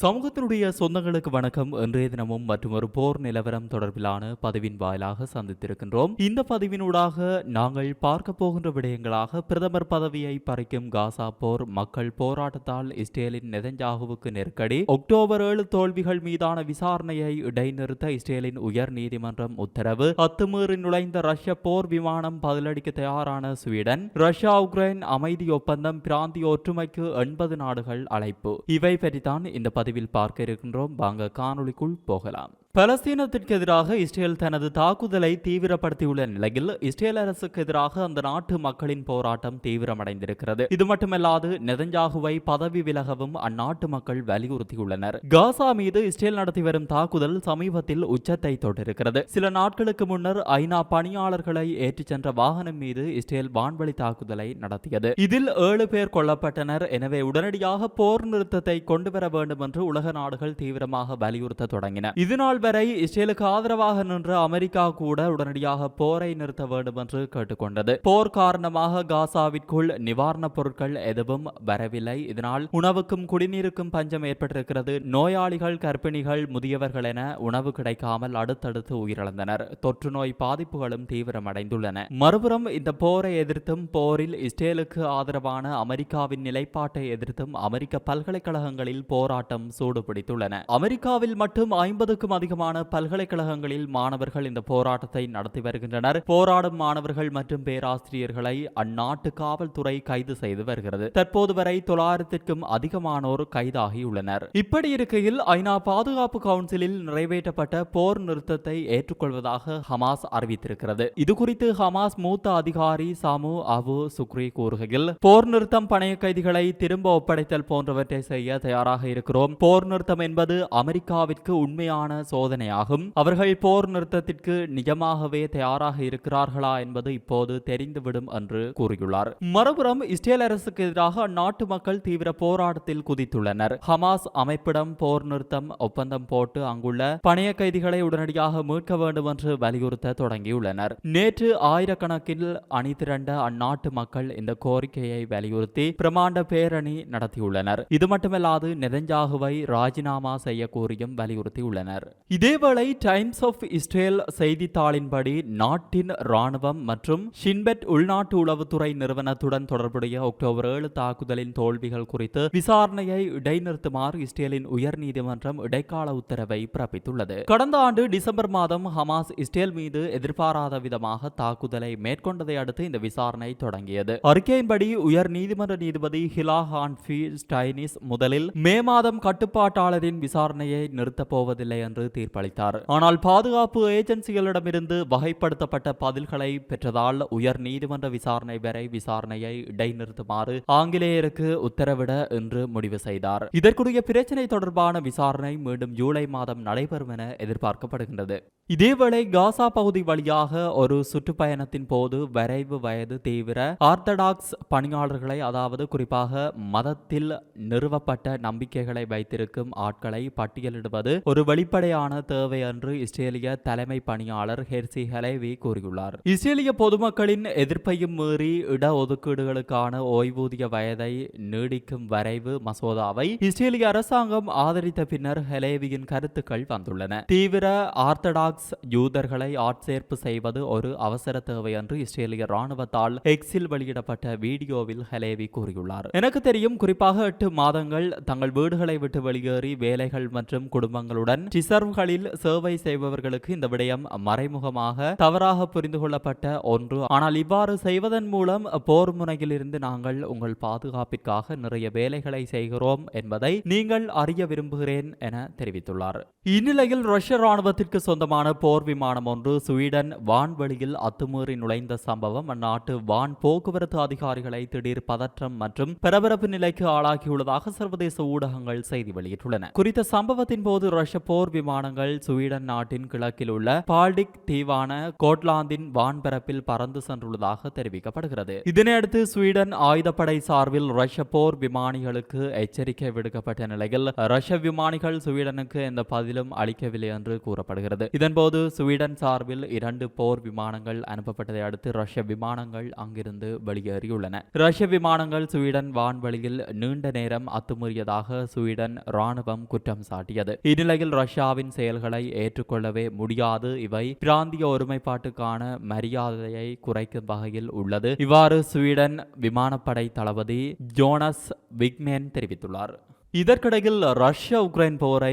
சமூகத்தினுடைய சொந்தங்களுக்கு வணக்கம். இன்றைய தினமும் மற்றும் ஒரு போர் நிலவரம் தொடர்பிலான பதிவின் வாயிலாக சந்தித்திருக்கின்றோம். இந்த பதிவினூடாக நாங்கள் பார்க்க போகின்ற விடயங்களாக பிரதமர் பதவியை பறிக்கும் காசா போர் மக்கள் போராட்டத்தால் இஸ்ரேலின் நெதஞ்சாகுவுக்கு நெருக்கடி அக்டோபர் ஏழு தோல்விகள் மீதான விசாரணையை இடைநிறுத்த இஸ்ரேலின் உயர் நீதிமன்றம் உத்தரவு அத்துமீறி நுழைந்த ரஷ்ய போர் விமானம் பதிலடிக்க தயாரான ஸ்வீடன் ரஷ்யா உக்ரைன் அமைதி ஒப்பந்தம் பிராந்திய ஒற்றுமைக்கு எண்பது நாடுகள் அழைப்பு. இவை பற்றித்தான் இந்த பதிவில் பார்க்க இருக்கின்றோம். வாங்க காணொளிக்குள் போகலாம். பலஸ்தீனத்திற்கு எதிராக இஸ்ரேல் தனது தாக்குதலை தீவிரப்படுத்தியுள்ள நிலையில் இஸ்ரேல் அரசுக்கு எதிராக அந்த நாட்டு மக்களின் போராட்டம் தீவிரமடைந்திருக்கிறது. இது மட்டுமல்லாது நெதஞ்சாகுவை பதவி விலகவும் அந்நாட்டு மக்கள் வலியுறுத்தியுள்ளனர். காசா மீது இஸ்ரேல் நடத்தி வரும் தாக்குதல் சமீபத்தில் உச்சத்தை தொட்டிருக்கிறது. சில நாட்களுக்கு முன்னர் ஐநா பணியாளர்களை ஏற்றிச் சென்ற வாகனம் மீது இஸ்ரேல் வான்வழி தாக்குதலை நடத்தியது. இதில் ஏழு பேர் கொல்லப்பட்டனர். எனவே உடனடியாக போர் நிறுத்தத்தை கொண்டு வர வேண்டும் என்று உலக நாடுகள் தீவிரமாக வலியுறுத்த தொடங்கின. இதனால் வரை இஸ்ரேலுக்கு ஆதரவாக நின்ற அமெரிக்கா கூட உடனடியாக போரை நிறுத்த வேண்டும் என்று கேட்டுக்கொண்டது. போர் காரணமாக காசாவிற்குள் நிவாரணப் பொருட்கள் எதுவும் வரவில்லை. இதனால் உணவுக்கும் குடிநீருக்கும் பஞ்சம் ஏற்பட்டிருக்கிறது. நோயாளிகள் கர்ப்பிணிகள் முதியவர்கள் என உணவு கிடைக்காமல் அடுத்தடுத்து உயிரிழந்தனர். தொற்று நோய் பாதிப்புகளும் தீவிரமடைந்துள்ளன. மறுபுறம் இந்த போரை எதிர்த்தும் போரில் இஸ்ரேலுக்கு ஆதரவான அமெரிக்காவின் நிலைப்பாட்டை எதிர்த்தும் அமெரிக்க பல்கலைக்கழகங்களில் போராட்டம் சூடுபிடித்துள்ளன. அமெரிக்காவில் மட்டும் ஐம்பதுக்கும் அதிகம் அதிகமான பல்கலைக்கழகங்களில் மாணவர்கள் இந்த போராட்டத்தை நடத்தி வருகின்றனர். போராடும் மாணவர்கள் மற்றும் பேராசிரியர்களை அந்நாட்டு காவல்துறை கைது செய்து வருகிறது. தற்போது வரை தொள்ளாயிரத்திற்கும் அதிகமானோர் கைதாகியுள்ளனர். இப்படி இருக்கையில் ஐநா பாதுகாப்பு கவுன்சிலில் நிறைவேற்றப்பட்ட போர் நிறுத்தத்தை ஏற்றுக்கொள்வதாக ஹமாஸ் அறிவித்திருக்கிறது. இது குறித்து ஹமாஸ் மூத்த அதிகாரி சாமு அபு சுக்ரி கூறுகையில் போர் நிறுத்தம் பணைய கைதிகளை திரும்ப ஒப்படைத்தல் போன்றவற்றை செய்ய தயாராக இருக்கிறோம். போர் நிறுத்தம் என்பது அமெரிக்காவிற்கு உண்மையான சோதனையாகும். அவர்கள் போர் நிறுத்தத்திற்கு நிஜமாகவே தயாராக இருக்கிறார்களா என்பது இப்போது தெரிந்துவிடும் என்று கூறியுள்ளார். மறுபுறம் இஸ்ரேல் அரசுக்கு எதிராக அந்நாட்டு மக்கள் தீவிர போராட்டத்தில் குதித்துள்ளனர். ஹமாஸ் அமைப்பிடம் போர் நிறுத்தம் ஒப்பந்தம் போட்டு அங்குள்ள பணைய கைதிகளை உடனடியாக மீட்க வேண்டும் என்று வலியுறுத்த தொடங்கியுள்ளனர். நேற்று ஆயிரக்கணக்கில் அணிதிரண்ட அந்நாட்டு மக்கள் இந்த கோரிக்கையை வலியுறுத்தி பிரமாண்ட பேரணி நடத்தியுள்ளனர். இது மட்டுமல்லாது நெதஞ்சாகுவை ராஜினாமா செய்ய கோரியும் வலியுறுத்தியுள்ளனர். இதேவேளை டைம்ஸ் ஆஃப் இஸ்ரேல் செய்தித்தாளின்படி நாட்டின் ராணுவம் மற்றும் ஷின்பெட் உள்நாட்டு உளவுத்துறை நிறுவனத்துடன் தொடர்புடைய அக்டோபர் ஏழு தாக்குதலின் தோல்விகள் குறித்து விசாரணையை இடைநிறுத்துமாறு இஸ்ரேலின் உயர் நீதிமன்றம் இடைக்கால உத்தரவை பிறப்பித்துள்ளது. கடந்த ஆண்டு டிசம்பர் மாதம் ஹமாஸ் இஸ்ரேல் மீது எதிர்பாராத விதமாக தாக்குதலை மேற்கொண்டதை அடுத்து இந்த விசாரணை தொடங்கியது. அறிக்கையின்படி உயர் நீதிமன்ற நீதிபதி ஹிலா ஹான்ஃபி ஸ்டைனிஸ் முதலில் மே மாதம் கட்டுப்பாட்டாளரின் விசாரணையை நிறுத்தப் போவதில்லை என்று தீர்ப்பளித்தார். ஆனால் பாதுகாப்பு ஏஜென்சிகளிடமிருந்து வகைப்படுத்தப்பட்ட பதில்களை பெற்றதால் உயர் நீதிமன்ற விசாரணை வரை விசாரணையை இடைநிறுத்துமாறு ஆங்கிலேயருக்கு உத்தரவிட என்று முடிவு செய்தார். இதற்குரிய பிரச்சினை தொடர்பான விசாரணை மீண்டும் ஜூலை மாதம் நடைபெறும் என எதிர்பார்க்கப்படுகின்றது. இதேவேளை காசா பகுதி வழியாக ஒரு சுற்றுப்பயணத்தின் போது வரைவு வயது தீவிர ஆர்த்தடாக்ஸ் பணியாளர்களை அதாவது குறிப்பாக மதத்தில் நிறுவப்பட்ட நம்பிக்கைகளை வைத்திருக்கும் ஆட்களை பட்டியலிடுவது ஒரு வெளிப்படையான தேவை என்று இஸ்ரேலிய தலைமை பணியாளர் ஹெர்சி ஹலேவி கூறியுள்ளார். இஸ்ரேலிய பொதுமக்களின் எதிர்ப்பையும் மீறி இடஒதுக்கீடுகளுக்கான ஓய்வூதிய வயதை நீடிக்கும் வரைவு மசோதாவை இஸ்ரேலிய அரசாங்கம் ஆதரித்த பின்னர் ஹலேவியின் கருத்துக்கள் வந்துள்ளன. தீவிர ஆர்த்தடாக்ஸ் யூதர்களை ஆட்சேர்ப்பு செய்வது ஒரு அவசர தேவை என்று இஸ்ரேலிய ராணுவத்தால் எக்ஸில் வெளியிடப்பட்ட வீடியோவில் ஹலேவி கூறியுள்ளார். எனக்கு தெரியும் குறிப்பாக எட்டு மாதங்கள் தங்கள் வீடுகளை விட்டு வெளியேறி வேலைகள் மற்றும் குடும்பங்களுடன் ரிசர்வ்களில் சேவை செய்பவர்களுக்கு இந்த விடயம் மறைமுகமாக தவறாக புரிந்து கொள்ளப்பட்ட ஒன்று. ஆனால் இவ்வாறு செய்வதன் மூலம் போர் முனையிலிருந்து நாங்கள் உங்கள் பாதுகாப்பிற்காக நிறைய வேலைகளை செய்கிறோம் என்பதை நீங்கள் அறிய விரும்புகிறேன் என தெரிவித்துள்ளார். இந்நிலையில் ரஷ்ய ராணுவத்திற்கு சொந்தமான போர் விமானம் ஒன்று ஸ்வீடன் வான்வெளியில் அத்துமீறி நுழைந்த சம்பவம். அந்நாட்டு வான் போக்குவரத்து அதிகாரிகளை திடீர் பதற்றம் மற்றும் பரபரப்பு நிலைக்கு ஆளாகியுள்ளதாக சர்வதேச ஊடகங்கள் செய்தி வெளியிட்டுள்ளன. குறித்த சம்பவத்தின் போது ரஷ்ய போர் விமானங்கள் ஸ்வீடன் நாட்டின் கிழக்கில் உள்ள பால்டிக் தீவான கோட்லாந்தின் வான்பரப்பில் பறந்து சென்றுள்ளதாக தெரிவிக்கப்படுகிறது. இதனையடுத்து ஸ்வீடன் ஆயுதப்படை சார்பில் ரஷ்ய போர் விமானிகளுக்கு எச்சரிக்கை விடுக்கப்பட்ட நிலையில் ரஷ்ய விமானிகள் ஸ்வீடனுக்கு எந்த பதிலும் அளிக்கவில்லை என்று கூறப்படுகிறது. இதன் இதன்போது ஸ்வீடன் சார்பில் இரண்டு போர் விமானங்கள் அனுப்பப்பட்டதை அடுத்து ரஷ்ய விமானங்கள் அங்கிருந்து வெளியேறியுள்ளன. ரஷ்ய விமானங்கள் ஸ்வீடன் வான்வெளியில் நீண்ட நேரம் அத்துமீறியதாக ஸ்வீடன் ராணுவம் குற்றம் சாட்டியது. இந்நிலையில் ரஷ்யாவின் செயல்களை ஏற்றுக்கொள்ளவே முடியாது. இவை பிராந்திய ஒருமைப்பாட்டுக்கான மரியாதையை குறைக்கும் வகையில் உள்ளது. இவ்வாறு ஸ்வீடன் விமானப்படை தளபதி ஜோனஸ் விக்மேன் தெரிவித்துள்ளார். இதற்கிடையில் ரஷ்யா உக்ரைன் போரை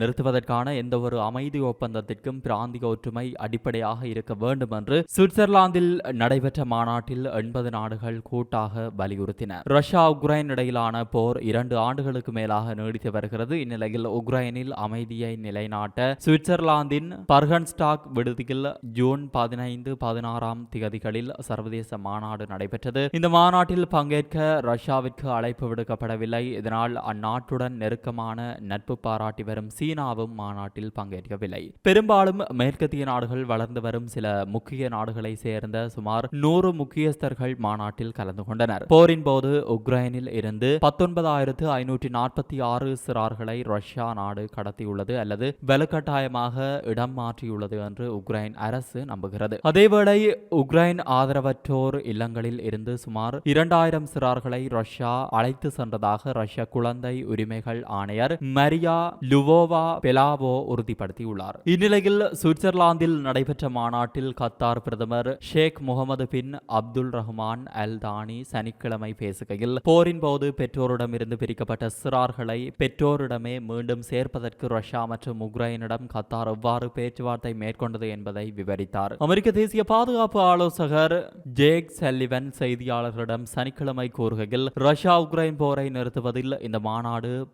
நிறுத்துவதற்கான எந்த ஒரு அமைதி ஒப்பந்தத்திற்கும் பிராந்திய ஒற்றுமை அடிப்படையாக இருக்க வேண்டும் என்று சுவிட்சர்லாந்தில் நடைபெற்ற மாநாட்டில் எண்பது நாடுகள் கூட்டாக வலியுறுத்தின. ரஷ்யா உக்ரைன் இடையிலான போர் இரண்டு ஆண்டுகளுக்கு மேலாக நீடித்து வருகிறது. இந்நிலையில் உக்ரைனில் அமைதியை நிலைநாட்ட சுவிட்சர்லாந்தின் பர்கன்ஸ்டாக் விடுதியில் ஜூன் பதினைந்து பதினாறாம் திகதிகளில் சர்வதேச மாநாடு நடைபெற்றது. இந்த மாநாட்டில் பங்கேற்க ரஷ்யாவிற்கு அழைப்பு விடுக்கப்படவில்லை. இதனால் நாட்டுடன் நெருக்கமான நட்பு பாராட்டி வரும் சீனாவும் மாநாட்டில் பங்கேற்கவில்லை. பெரும்பாலும் மேற்கத்திய நாடுகள் வளர்ந்து வரும் சில முக்கிய நாடுகளை சேர்ந்த சுமார் நூறு முக்கியஸ்தர்கள் மாநாட்டில் கலந்து கொண்டனர். போரின் போது உக்ரைனில் இருந்து பத்தொன்பதாயிரத்து ஐநூற்றி நாற்பத்தி ஆறு சிறார்களை ரஷ்யா நாடு கடத்தியுள்ளது அல்லது வலுக்கட்டாயமாக இடம் மாற்றியுள்ளது என்று உக்ரைன் அரசு நம்புகிறது. அதேவேளை உக்ரைன் ஆதரவற்றோர் இல்லங்களில் இருந்து சுமார் இரண்டாயிரம் சிறார்களை ரஷ்யா அழைத்து சென்றதாக ரஷ்ய குழந்தை உரிமைகள் ஆணையர் மரியா லுவோவா பெலாவோ உறுதிப்படுத்தியுள்ளார். இந்நிலையில் சுவிட்சர்லாந்தில் நடைபெற்ற மாநாட்டில் கத்தார் பிரதமர் ஷேக் முகமது பின் அப்துல் ரஹ்மான் அல் தானி சனிக்கிழமை பேசுகையில் போரின் போது பெற்றோரிடமிருந்து பிரிக்கப்பட்ட சிறார்களை பெற்றோரிடமே மீண்டும் சேர்ப்பதற்கு ரஷ்யா மற்றும் உக்ரைனிடம் கத்தார் எவ்வாறு பேச்சுவார்த்தை மேற்கொண்டது என்பதை விவரித்தார். அமெரிக்க தேசிய பாதுகாப்பு ஆலோசகர் ஜேக் செல்லிவன் செய்தியாளர்களிடம் சனிக்கிழமை கூறுகையில் ரஷ்யா உக்ரைன் போரை நிறுத்துவதில் இந்த மாநாடு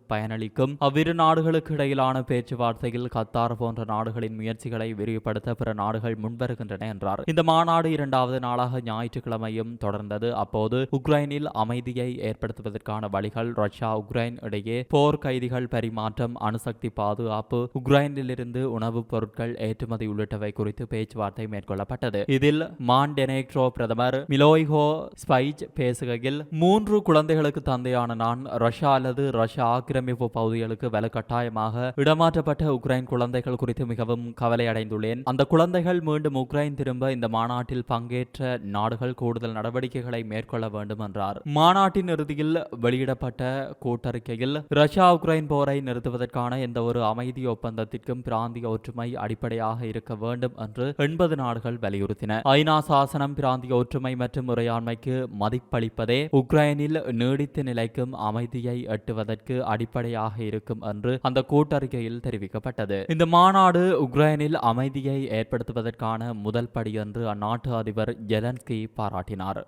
பயனளிக்கும். அவ்விரு நாடுகளுக்கு இடையிலான பேச்சுவார்த்தையில் கத்தார் போன்ற நாடுகளின் முயற்சிகளை விரிவுபடுத்த பிற நாடுகள் முன்வருகின்றன என்றார். இந்த மாநாடு இரண்டாவது நாளாக ஞாயிற்றுக்கிழமையும் தொடர்ந்தது. அப்போது உக்ரைனில் அமைதியை ஏற்படுத்துவதற்கான வழிகள் ரஷ்யா உக்ரைன் இடையே போர் கைதிகள் பரிமாற்றம் அணுசக்தி பாதுகாப்பு உக்ரைனிலிருந்து உணவுப் பொருட்கள் ஏற்றுமதி உள்ளிட்டவை குறித்து பேச்சுவார்த்தை மேற்கொள்ளப்பட்டது. இதில் மாண்டெனேக்ட்ரோ பிரதமர் மிலோய்கோ ஸ்பைச் பேசுகையில் மூன்று குழந்தைகளுக்கு தந்தையான நான் ரஷ்யா அல்லது ரஷ்யா ஆக்கிரமிப்பு பகுதிகளுக்கு வலுக்கட்டாயமாக இடமாற்றப்பட்ட உக்ரைன் குழந்தைகள் குறித்து மிகவும் கவலை அடைந்துள்ளேன். அந்த குழந்தைகள் மீண்டும் உக்ரைன் திரும்ப இந்த மாநாட்டில் பங்கேற்ற நாடுகள் கூடுதல் நடவடிக்கைகளை மேற்கொள்ள வேண்டும் என்றார். மாநாட்டின் இறுதியில் வெளியிடப்பட்ட கூட்டறிக்கையில் ரஷ்யா உக்ரைன் போரை நிறுத்துவதற்கான எந்த ஒரு அமைதி ஒப்பந்தத்திற்கும் பிராந்திய ஒற்றுமை அடிப்படையாக இருக்க வேண்டும் என்று எண்பது நாடுகள் வலியுறுத்தின. ஐநா சாசனம் பிராந்திய ஒற்றுமை மற்றும் முறையாண்மைக்கு மதிப்பளிப்பதே உக்ரைனில் நீடித்து நிலைக்கும் அமைதியை எட்டுவதற்கு அடிப்படையாக இருக்கும் என்று அந்த கூட்டறிக்கையில் தெரிவிக்கப்பட்டது. இந்த மாநாடு உக்ரைனில் அமைதியை ஏற்படுத்துவதற்கான முதல் படி என்று அந்நாட்டு அதிபர் ஜெலன்ஸ்கி பாராட்டினார்.